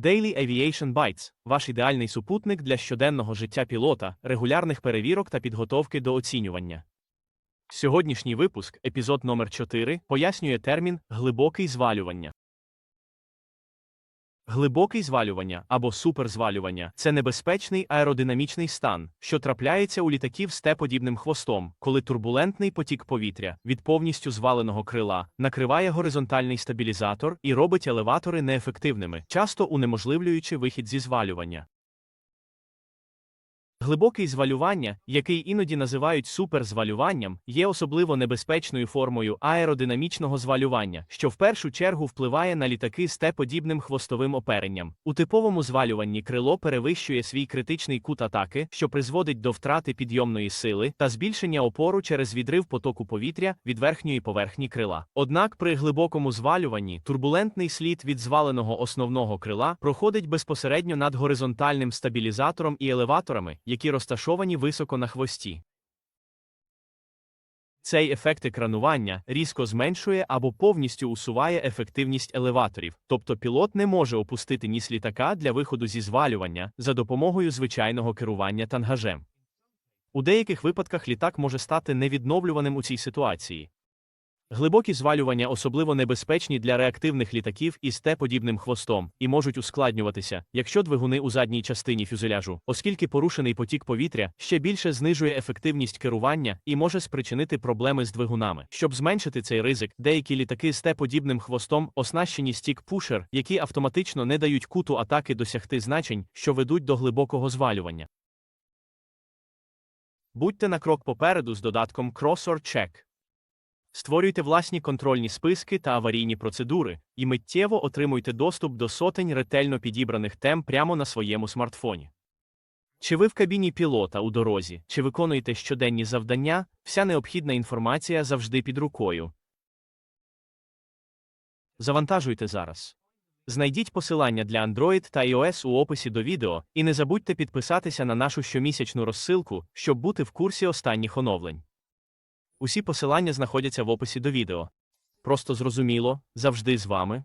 Daily Aviation Bytes – ваш ідеальний супутник для щоденного життя пілота, регулярних перевірок та підготовки до оцінювання. Сьогоднішній випуск, епізод номер 4, пояснює термін глибокий звалювання. Глибокий звалювання або суперзвалювання це небезпечний аеродинамічний стан, що трапляється у літаків з Т-подібним хвостом, коли турбулентний потік повітря від повністю зваленого крила накриває горизонтальний стабілізатор і робить елеватори неефективними, часто унеможливлюючи вихід зі звалювання. Глибокий звалювання, який іноді називають суперзвалюванням, є особливо небезпечною формою аеродинамічного звалювання, що в першу чергу впливає на літаки з Т-подібним хвостовим оперенням. У типовому звалюванні крило перевищує свій критичний кут атаки, що призводить до втрати підйомної сили та збільшення опору через відрив потоку повітря від верхньої поверхні крила. Однак при глибокому звалюванні турбулентний слід від зваленого основного крила проходить безпосередньо над горизонтальним стабілізатором і елеваторами, які розташовані високо на хвості. Цей ефект екранування різко зменшує або повністю усуває ефективність елеваторів, тобто пілот не може опустити ніс літака для виходу зі звалювання за допомогою звичайного керування тангажем. У деяких випадках літак може стати невідновлюваним у цій ситуації. Глибокі звалювання особливо небезпечні для реактивних літаків із Т-подібним хвостом і можуть ускладнюватися, якщо двигуни у задній частині фюзеляжу, оскільки порушений потік повітря ще більше знижує ефективність керування і може спричинити проблеми з двигунами. Щоб зменшити цей ризик, деякі літаки з Т-подібним хвостом оснащені стік-пушер, які автоматично не дають куту атаки досягти значень, що ведуть до глибокого звалювання. Будьте на крок попереду з додатком Crossor Check. Створюйте власні контрольні списки та аварійні процедури, і миттєво отримуйте доступ до сотень ретельно підібраних тем прямо на своєму смартфоні. Чи ви в кабіні пілота у дорозі, чи виконуєте щоденні завдання, вся необхідна інформація завжди під рукою. Завантажуйте зараз. Знайдіть посилання для Android та iOS у описі до відео, і не забудьте підписатися на нашу щомісячну розсилку, щоб бути в курсі останніх оновлень. Усі посилання знаходяться в описі до відео. Просто зрозуміло, завжди з вами,